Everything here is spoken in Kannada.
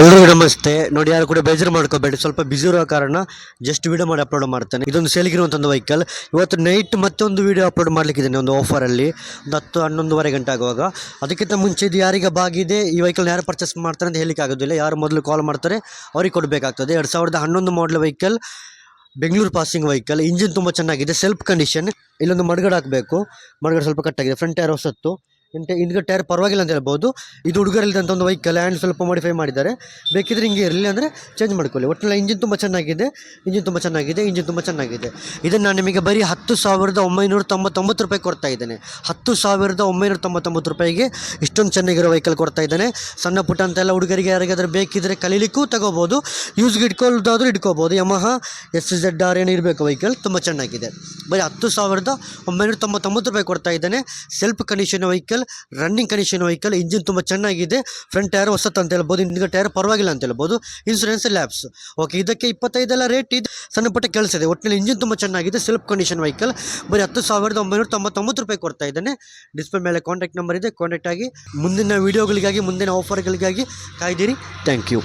ಎಲ್ರಿಗೂ ನಮಸ್ತೆ. ನೋಡಿ, ಯಾರು ಕೂಡ ಬೇಜಾರು ಮಾಡ್ಕೋಬೇಡಿ. ಸ್ವಲ್ಪ ಬಿಸಿ ಇರೋ ಕಾರಣ ಜಸ್ಟ್ ವಿಡಿಯೋ ಮಾಡಿ ಅಪ್ಲೋಡ್ ಮಾಡ್ತಾನೆ. ಇದೊಂದು ಸೇಲಿಗಿರುವಂಥ ಒಂದು ವೆಹಿಕಲ್ ಇವತ್ತು ನೈಟ್ ಮತ್ತೊಂದು ವಿಡಿಯೋ ಅಪ್ಲೋಡ್ ಮಾಡ್ಲಿಕ್ಕಿದ್ದೇನೆ ಒಂದು ಆಫರಲ್ಲಿ ಒಂದು ಹತ್ತು, ಹನ್ನೊಂದುವರೆ ಗಂಟೆ ಆಗುವಾಗ. ಅದಕ್ಕಿಂತ ಮುಂಚೆ ಇದು ಯಾರಿಗೆ ಬಾಗಿದೆ ಈ ವೆಹಿಕಲ್ ಯಾರು ಪರ್ಚೇಸ್ ಮಾಡ್ತಾರೆ ಅಂತ ಹೇಳಿಕ್ಕೆ ಆಗೋದಿಲ್ಲ. ಯಾರು ಮೊದಲು ಕಾಲ್ ಮಾಡ್ತಾರೆ, ಅವ್ರಿಗೆ ಕೊಡಬೇಕಾಗ್ತದೆ. ಎರಡು ಸಾವಿರದ ಹನ್ನೊಂದು model vehicle Bengaluru passing vehicle engine ತುಂಬ ಚೆನ್ನಾಗಿದೆ ಸೆಲ್ಫ್ ಕಂಡೀಷನ್ ಇಲ್ಲೊಂದು ಮಡ್ಗಡ್ ಹಾಕಬೇಕು. ಮಡ್ಗಡ್ ಸ್ವಲ್ಪ ಕಟ್ಟಾಗಿದೆ ಫ್ರಂಟ್ ಟೈರ್ ಹೊಸತ್ತು ಹಿಂದ್ಗಡೆ ಟೈರ್ ಪರವಾಗಿಲ್ಲ ಅಂತ ಹೇಳ್ಬೋದು. ಇದು ಹುಡುಗರಲ್ಲಿದ್ದಂಥ ಒಂದು ವೆಹಿಕಲ್ ಆ್ಯಂಡ್ ಸ್ವಲ್ಪ ಮಾಡಿಫೈ ಮಾಡಿದ್ದಾರೆ. ಬೇಕಿದ್ರೆ ಹಿಂಗೆ ಇರಲಿ ಅಂದರೆ ಚೇಂಜ್ ಮಾಡ್ಕೊಳ್ಳಿ. ಒಟ್ಟಿನಲ್ಲಿ ಇಂಜಿನ್ ತುಂಬ ಚೆನ್ನಾಗಿದೆ. ಇಂಜಿನ್ ತುಂಬ ಚೆನ್ನಾಗಿದೆ. ಇಂಜಿನ್ ತುಂಬ ಚೆನ್ನಾಗಿದೆ. ಇದನ್ನು ನಾನು ನಿಮಗೆ ಬರೀ ಹತ್ತು ಸಾವಿರದ ಒಂಬೈನೂರ ತೊಂಬತ್ತೊಂಬತ್ತು ರೂಪಾಯಿ ಕೊಡ್ತಾ ಇದ್ದೇನೆ. ಹತ್ತು ಸಾವಿರದ ಒಂಬೈನೂರ ತೊಂಬತ್ತೊಂಬತ್ತು ರೂಪಾಯಿಗೆ ಇಷ್ಟೊಂದು ಚೆನ್ನಾಗಿರೋ ವೆಹಿಕಲ್ ಕೊಡ್ತಾ ಇದ್ದಾನೆ. ಸಣ್ಣ ಪುಟ್ಟ ಅಂತೆಲ್ಲ ಹುಡುಗರಿಗೆ ಯಾರಿಗಾದ್ರೂ ಬೇಕಿದ್ರೆ ಕಲೀಲಿಕ್ಕೂ ತಗೋಬೋದು. ಯೂಸ್ಗೆ ಇಟ್ಕೊಳ್ಳೋದಾದ್ರೂ ಇಟ್ಕೋಬೋದು ಯಮಹ ಎಸ್ ಜೆಡ್ ಆರ್ ಏನು ಇರಬೇಕು ವೆಹಿಕಲ್ ತುಂಬ ಚೆನ್ನಾಗಿದೆ. ಬರೀ ಹತ್ತು ಸಾವಿರದ ಒಂಬೈನೂರ ತೊಂಬತ್ತೊಂಬತ್ತು ರೂಪಾಯಿ ಕೊಡ್ತಾ ಇದ್ದಾನೆ. Self condition vehicle running condition vehicle engine ತುಂಬ ಚೆನ್ನಾಗಿದೆ. ಫ್ರಂಟ್ ಟೈರ್ ಹೊಸತ್ತು ಅಂತ ಹೇಳ್ಬೋದು ಹಿಂದಿನ ಟೈರ್ ಪರವಾಗಿಲ್ಲ ಅಂತ ಹೇಳ್ಬೋದು. ಇನ್ಸೂರೆನ್ಸ್ ಲ್ಯಾಬ್ಸ್ ಓಕೆ ಇದಕ್ಕೆ ಇಪ್ಪತ್ತೈದೆಲ್ಲ ರೇಟ್ ಇದೆ. ಸಣ್ಣ ಪುಟ್ಟ ಕೆಲಸ ಇದೆ. ಒಟ್ಟಿನಲ್ಲಿ ಇಂಜಿನ್ ತುಂಬ ಚೆನ್ನಾಗಿದೆ. ಸೆಲ್ಫ್ ಕಂಡೀಷನ್ ವೆಹಿಕಲ್ ಬರೀ ಹತ್ತು ಸಾವಿರದ ಒಂಬೈನೂರ ತೊಂಬತ್ತೊಂಬತ್ತು ರೂಪಾಯಿ ಕೊಡ್ತಾ ಇದ್ದಾನೆ. ಡಿಸ್ಪ್ಲೇ ಮೇಲೆ ಕಾಂಟ್ಯಾಕ್ಟ್ ನಂಬರ್ ಇದೆ. ಕಾಂಟ್ಯಾಕ್ಟ್ ಆಗಿ ಮುಂದಿನ ವೀಡಿಯೋಗಳಿಗಾಗಿ ಮುಂದಿನ ಆಫರ್ಗಳಿಗಾಗಿ ಕಾಯ್ದಿರಿ. Thank you